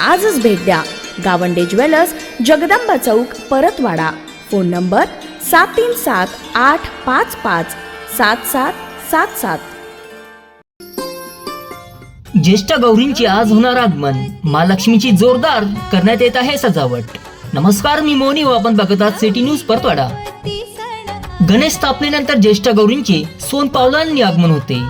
आजच भेट द्या. Gawande jewellers Jagdamba Chowk Paratwada. Phone number सात तीन सात आठ पाच पाच सात सात सात सात. ज्येष्ठ गौरींचे आज होणार आगमन. महालक्ष्मीची जोरदार करण्यात येत आहे सजावट. नमस्कार मी मोनी व आपण बघत आहात सिटी न्यूज परतवाडा. गणेश स्थापनेनंतर ज्येष्ठ गौरींचे सोन पावलांनी आगमन होते.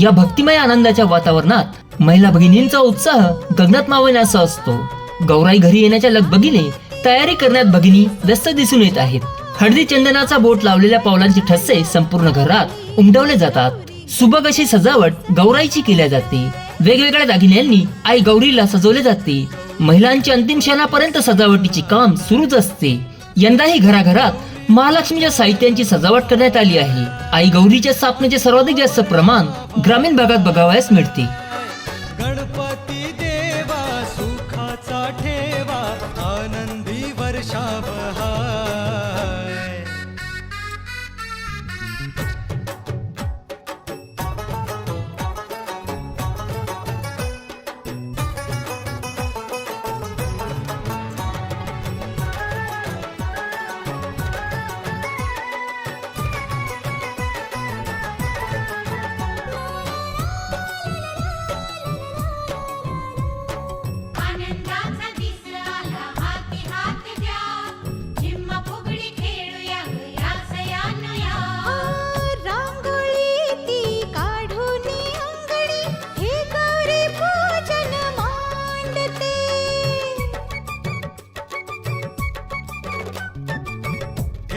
या भक्तिमय आनंदाच्या वातावरणात महिला भगिनींचा उत्साह गगनात मावण्याचा असतो. गौराई घरी येण्याच्या लगबगीने तयारी करण्यात भगिनी व्यस्त दिसून येत आहेत. हळदी चंदनाचा बोट लावलेल्या पावलांचे ठसे संपूर्ण घरात उमटवले जातात. सुबक अशी सजावट गौराईची केल्या जाते. वेगवेगळ्या दागिन्यांनी आई गौरीला सजवले जाते. महिलांच्या अंतिम क्षणापर्यंत सजावटीचे काम सुरूच असते. यंदाही घराघरात महालक्ष्मीच्या साहित्यांची सजावट करण्यात आली आहे. आई गौरीच्या स्थापनेचे सर्वाधिक जास्त प्रमाण ग्रामीण भागात बघावयास मिळते.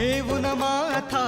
దేవున మాతా?